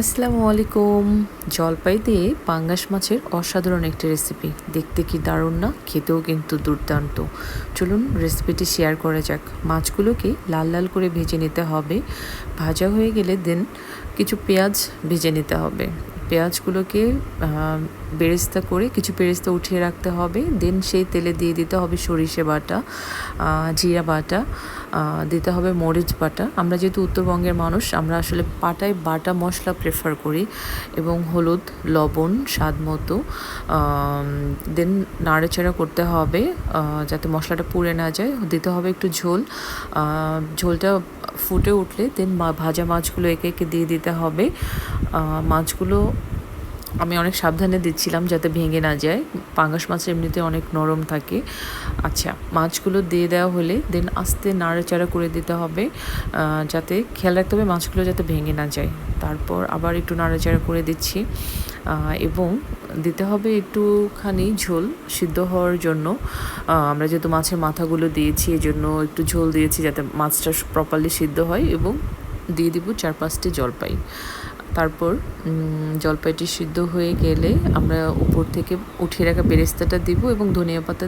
আসসালামু আলাইকুম। জলপাই দিয়ে পাঙ্গাস মাছের অসাধারণ একটি রেসিপি। দেখতে কি দারুণ না? খেতেও কিন্তু দুর্দান্ত। চলুন রেসিপিটি শেয়ার করা যাক। মাছগুলোকে লাল লাল করে ভেজে নিতে হবে। ভাজা হয়ে গেলে দেন কিছু পেঁয়াজ ভেজে নিতে হবে। পেঁয়াজগুলোকে বেরেস্তা করে কিছু বেরেস্তা উঠিয়ে রাখতে হবে। দেন সেই তেলে দিয়ে দিতে হবে সরিষে বাটা জিরা বাটা দিতে হবে মরিচ বাটা। আমরা যেহেতু উত্তরবঙ্গের মানুষ, আমরা আসলে পাটায় বাটা মশলা প্রেফার করি এবং হলুদ, লবণ, স্বাদ মতো। দেন নাড়াচাড়া করতে হবে যাতে মশলাটা পুড়ে না যায়। দিতে হবে একটু ঝোল। ঝোলটা ফুটে উঠলে দেন ভাজা মাছগুলো একে একে দিয়ে দিতে হবে। মাছগুলো আমি অনেক সাবধানে দিচ্ছিলাম যাতে ভেঙে না যায়। পাঙ্গাস মাছ এমনিতে অনেক নরম থাকে। আচ্ছা মাছগুলো দিয়ে দেওয়া হলে দেন আস্তে নাড়াচাড়া করে দিতে হবে যাতে, খেয়াল রাখতে হবে মাছগুলো যাতে ভেঙে না যায়। তারপর আবার একটু নাড়াচাড়া করে দিচ্ছি। এবং দিতে হবে একটুখানি ঝোল সিদ্ধ হওয়ার জন্য। আমরা যেহেতু মাছের মাথাগুলো দিয়েছি, এজন্য জন্য একটু ঝোল দিয়েছি যাতে মাছটা প্রপারলি সিদ্ধ হয় এবং দিয়ে দিব চার পাঁচটি জলপাই। তারপর জলপাইটি সিদ্ধ হয়ে গেলে আমরা উপর থেকে উঠিয়ে রাখা বেরেস্তাটা দিব এবং ধনিয়া পাতা